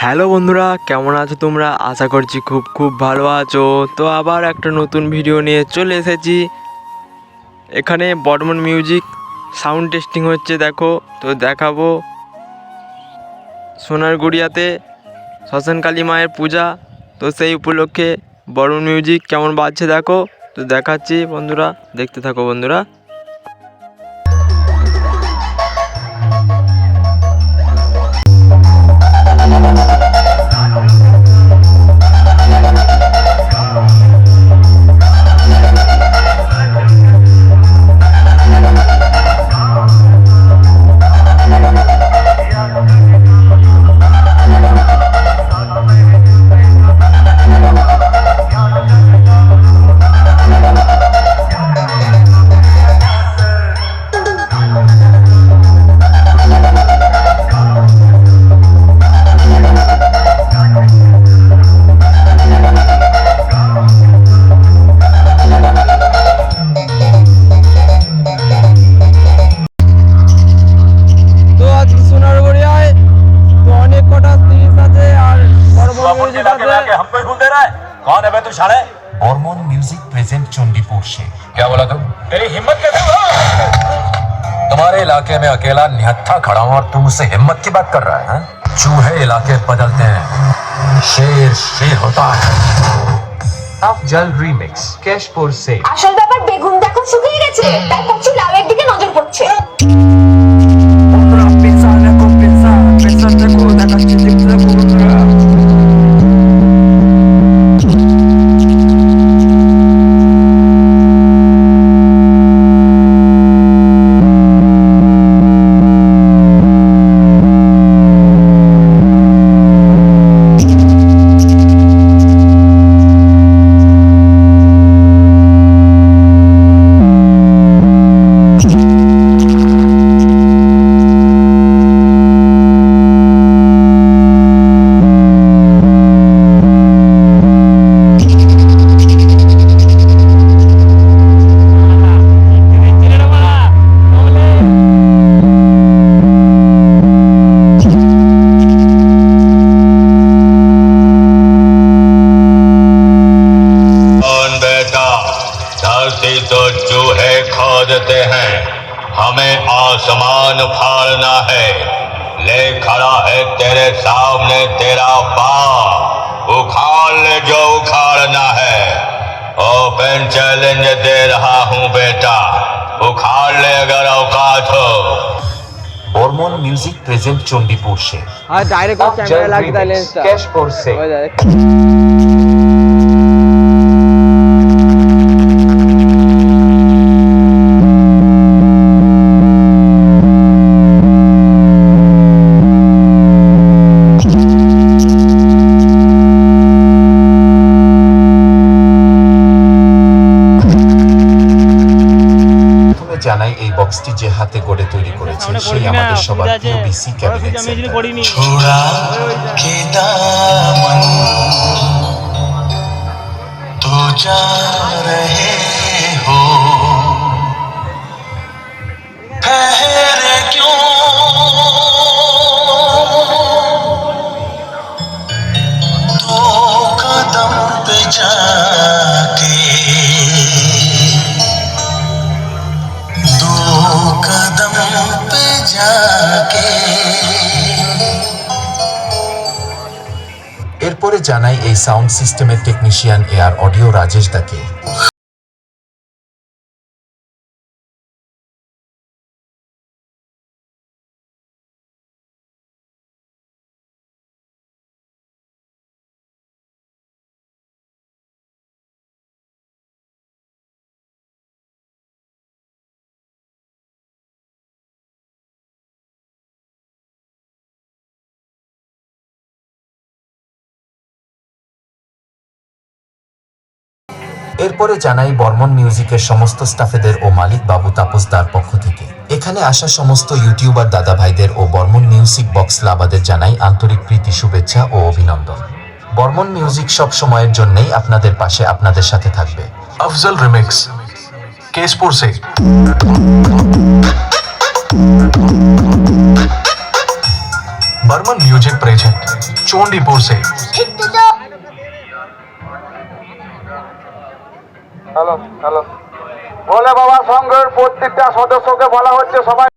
Hello বন্ধুরা, কেমন আছো তোমরা? আশা করছি খুব খুব ভালো আছো। তো আবার একটা নতুন ভিডিও নিয়ে চলে এসেছি। এখানে বর্মন মিউজিক সাউন্ড টেস্টিং হচ্ছে, দেখো। তো দেখাবো। সোনার গড়িয়াতে শ্মশান কালী মায়ের পূজা। তো সেই উপলক্ষে বর্মন মিউজিক কেমন বাজছে, দেখো। তো দেখাচ্ছি বন্ধুরা, দেখতে থাকো বন্ধুরা। रहा है कौन है बे तू साले हॉर्मोन म्यूजिक प्रेजेंट चंडीपुर से क्या बोला तुम तेरी हिम्मत कैसे हुआ तुम्हारे इलाके में अकेला निहत्था खड़ा हूं और तुम उससे हिम्मत की बात कर रहा है हैं? चूहे इलाके बदलते हैं शेर शेर होता है আফজাল রিমিক্স কেশপুর সে আসল ব্যাপার বেগুন দেখো শুকিয়ে গেছে তাই हमें आसमान फाड़ना है ले खड़ा है तेरे सामने तेरा बाप उखाड़ ले जो उखाड़ना है ओपन चैलेंज दे रहा हूँ बेटा उखाड़ ले अगर औकात हो हॉर्मोन म्यूजिक प्रेजेंट चंडीपुर से আর ডাইরেক্ট ক্যামেরা আফজাল লাগিয়ে তাহলে রিমিক্স কেশপুর জানাই এই বক্সটি যে হাতে গড়ে তৈরি করেছেন সেই আমাদের সবার প্রিয় বিসি ক্যাবিনেট এরপরে জানাই এই সাউন্ড সিস্টেমের টেকনিশিয়ান এয়ার অডিও রাজেশ দাকে। এরপরে জানাই বর্মন মিউজিকের সমস্ত স্টাফেদের ও মালিক বাবু তাপসদার পক্ষ থেকে এখানে আসা সমস্ত ইউটিউবার দাদা ভাইদের ও বর্মন মিউজিক বক্স লাভাদের জানাই আন্তরিক প্রীতি শুভেচ্ছা ও অভিনন্দন বর্মন মিউজিক সব সময়ের জন্যই আপনাদের পাশে আপনাদের সাথে থাকবে अफजल रिमिक्स केसपुर से बर्मन म्यूजिक प्रेजेंट चोंडीपुर से হ্যালো হ্যালো। বলে বাবা সংঘের প্রত্যেকটা সদস্যকে বলা হচ্ছে সবাই